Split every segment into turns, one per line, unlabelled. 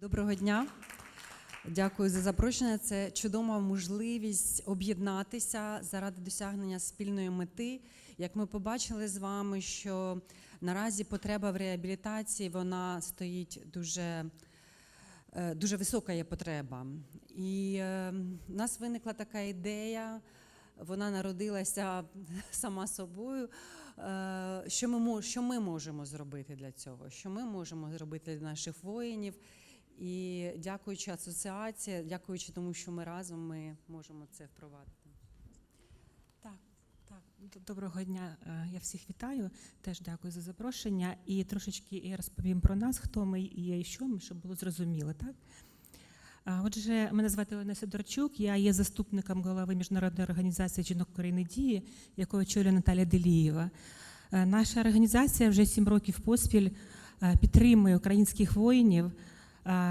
Доброго дня. Дякую за запрошення. Це чудова можливість об'єднатися заради досягнення спільної мети. Як ми побачили з вами, що наразі потреба в реабілітації вона стоїть дуже, е, дуже висока є потреба. І е, в нас виникла така ідея, вона народилася сама собою. е, Що ми, що ми можемо зробити для цього? Що ми можемо зробити для наших воїнів? І дякуючи асоціації, дякуючи тому, що ми разом ми можемо це впровадити.
Так, так. Доброго дня. Е, Я всіх вітаю. Теж дякую за запрошення. І трошечки я розповім про нас, хто ми і що ми, щоб було зрозуміло, так? Отже, мене звати Олена Сидорчук, я є заступником голови міжнародної організації жінок України дії, яку очолює Наталя Делієва. Е, Наша організація вже сім років поспіль е, підтримує українських воїнів.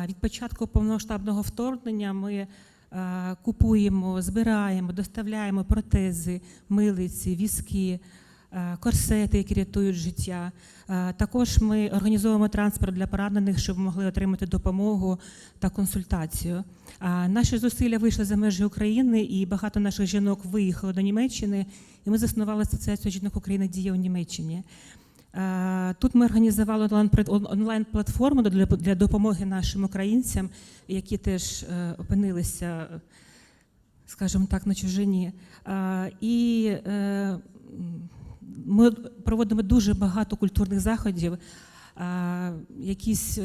Від початку повномасштабного вторгнення ми е, купуємо, збираємо, доставляємо протези, милиці, візки, е, корсети, які рятують життя. Е, Також ми організовуємо транспорт для поранених, щоб могли отримати допомогу та консультацію. Наші зусилля вийшли за межі України, і багато наших жінок виїхало до Німеччини. І ми заснували асоціацію жінок України дія у Німеччині. Е, Тут ми організували онлайн- он- онлайн-платформу для допомоги нашим українцям, які теж е, опинилися, скажімо так, на чужині. Е, І ми проводимо дуже багато культурних заходів, якісь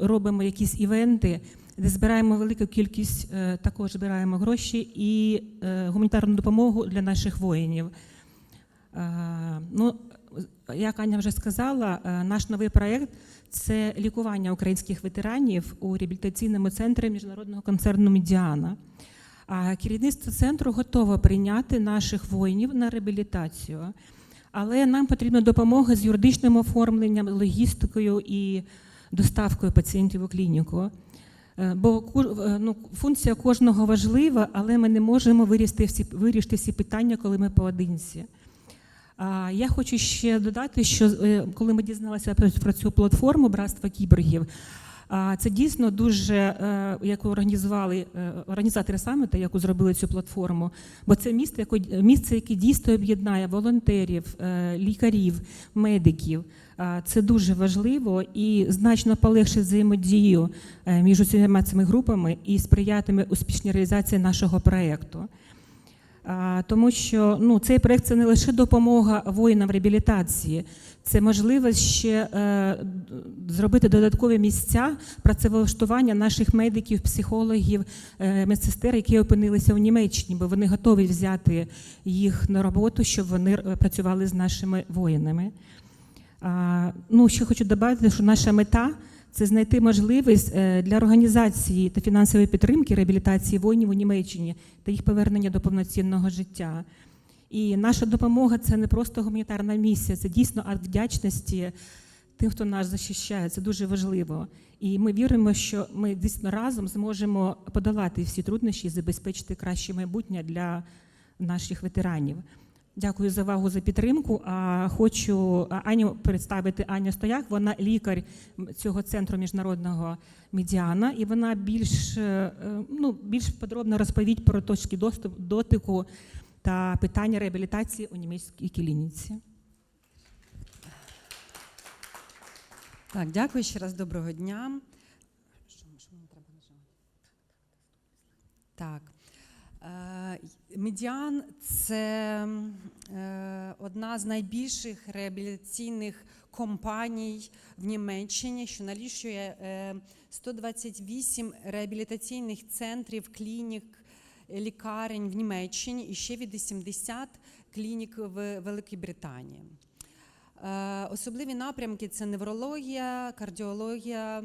робимо якісь івенти, де збираємо велику кількість, також збираємо гроші і гуманітарну допомогу для наших воїнів. Ну, як Аня вже сказала, е, наш новий проєкт це лікування українських ветеранів у реабілітаційному центрі міжнародного концерну Медіана. Керівництво центру готове прийняти наших воїнів на реабілітацію, але нам потрібна допомога з юридичним оформленням, логістикою і доставкою пацієнтів у клініку. Е, Бо е, ну, функція кожного важлива, але ми не можемо вирішити всі, вирішити всі питання, коли ми поодинці. Я хочу ще додати, що е, коли ми дізналися про, цю платформу Братства кіборгів, це дійсно дуже, е, яку організували е, організатори саміту, яку зробили цю платформу. Бо це місце, яке, місце, яке дійсно об'єднає волонтерів, лікарів, медиків. Це дуже важливо і значно полегшить взаємодію між усіма цими групами і сприятиме успішній реалізації нашого проєкту. Тому що ну, цей проект це не лише допомога воїнам реабілітації, це можливість ще е, зробити додаткові місця працевлаштування наших медиків, психологів, е, медсестер, які опинилися у Німеччині, бо вони готові взяти їх на роботу, щоб вони е, працювали з нашими воїнами. А, ну, ще хочу додати, що наша мета це знайти можливість е, для організації та фінансової підтримки реабілітації воїнів у Німеччині та їх повернення до повноцінного життя. І наша допомога це не просто гуманітарна місія, це дійсно акт вдячності тим, хто нас захищає. Це дуже важливо. І ми віримо, що ми дійсно разом зможемо подолати всі труднощі і забезпечити краще майбутнє для наших ветеранів. Дякую за увагу за підтримку. А хочу Аню представити Аня Стояк. Вона лікар цього центру міжнародного медіана, і вона більш, е, е, ну, більш подробно розповість про точки доступ, дотику та питання реабілітації у німецькій клініці.
Так, дякую ще раз. Доброго дня. Що, мені треба нажимати? Так. Е, Медіан це е, одна з найбільших реабілітаційних компаній в Німеччині, що налічує е, 128 реабілітаційних центрів, клінік, лікарень в Німеччині і ще від 80 клінік в Великій Британії. Е, Особливі напрямки це неврологія, кардіологія,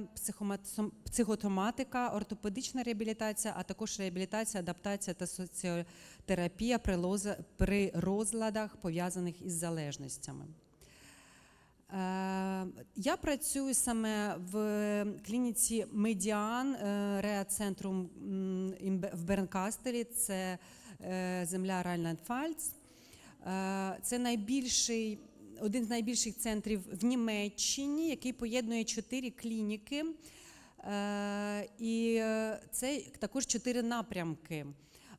психотоматика, ортопедична реабілітація, а також реабілітація, адаптація та соціотерапія при розладах, пов'язаних із залежностями. Е, Я працюю саме в клініці Медіан Реа-центру в Бернкастері, це е, земля Райнланд-Фальц. Е, Це найбільший один з найбільших центрів в Німеччині, який поєднує чотири клініки Е, І е, це також чотири напрямки: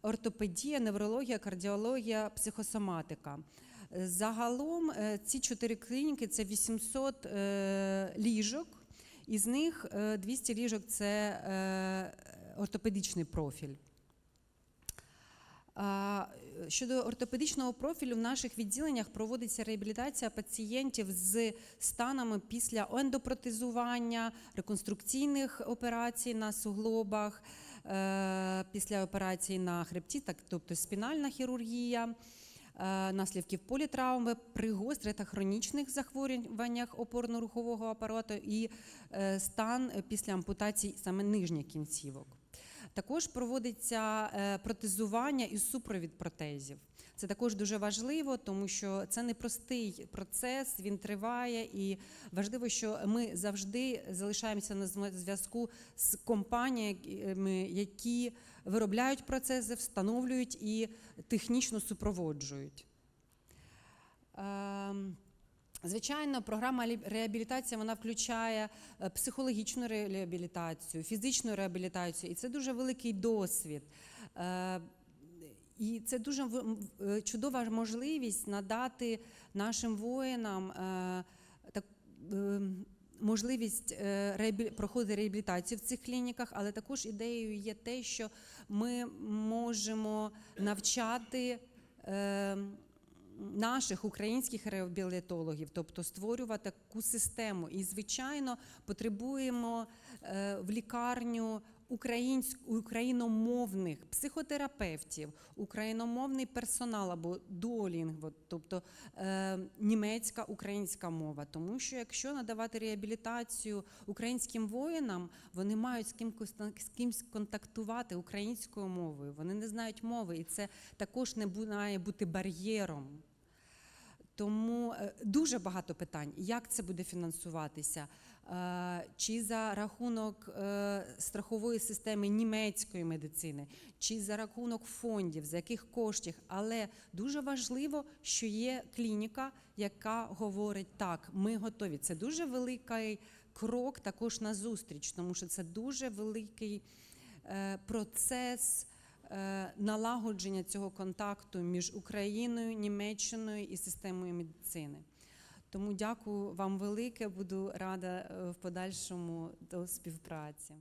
ортопедія, неврологія, кардіологія, психосоматика. Загалом е, ці чотири клініки це 800 е, ліжок, із них е, 200 ліжок це ортопедичний профіль. Щодо ортопедичного профілю, в наших відділеннях проводиться реабілітація пацієнтів з станами після ендопротезування, реконструкційних операцій на суглобах, е, після операцій на хребті, так, тобто спінальна хірургія, е, наслідків політравми, при гострих та хронічних захворюваннях опорно-рухового апарату і е, стан після ампутації саме нижніх кінцівок. Також проводиться е, протезування і супровід протезів. Це також дуже важливо, тому що це непростий процес, він триває, і важливо, що ми завжди залишаємося на зв'язку з компаніями, які виробляють процеси, встановлюють і технічно супроводжують. Звичайно, програма лі- реабілітації вона включає е, психологічну реабілітацію, фізичну реабілітацію, і це дуже великий досвід. Е, І це дуже е, чудова можливість надати нашим воїнам можливість проходити реабілітацію в цих клініках, але також ідеєю є те, що ми можемо навчати. Наших українських реабілітологів, тобто створювати таку систему. І, звичайно, потребуємо е, в лікарню україномовних психотерапевтів, україномовний персонал або дуолінгво, тобто е, німецька українська мова. Тому що якщо надавати реабілітацію українським воїнам, вони мають з ким з кимсь контактувати українською мовою. Вони не знають мови, і це також не має бути бар'єром. Тому е, дуже багато питань, як це буде фінансуватися, Е, чи за рахунок е, страхової системи німецької медицини, чи за рахунок фондів, за яких коштів. Але дуже важливо, що є клініка, яка говорить так, ми готові. Це дуже великий крок також на зустріч, тому що це дуже великий процес налагодження цього контакту між Україною, Німеччиною і системою медицини. Тому дякую вам велике. Буду рада е, в подальшому до співпраці.